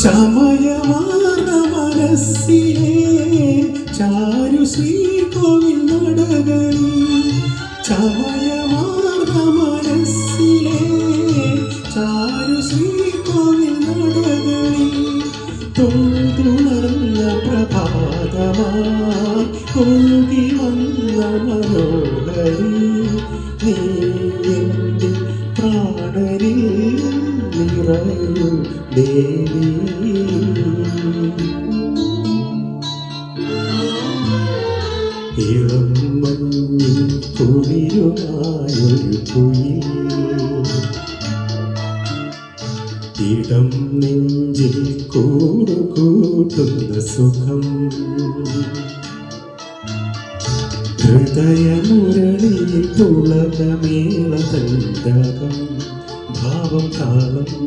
ചമയമാർന്ന മനസ്സിലെ ചാരു ശ്രീകോവിൽ നടകളിൽ ചമയമാർന്ന മനസ്സിലെ ചാരു ശ്രീകോവിൽ നടകളിൽ തുണർന്ന പ്രഭാതമായി ഒഴുകി വന്ന മനോഹരി പ്രാണനിൽ നിറയു കുയിൽ. ഇടം നെഞ്ചിൽ കൂടുകൂട്ടുന്ന സുഖം. ഹൃദയമുരളിയിൽ തുളകമേള തന്തകം ഭാവം കാലം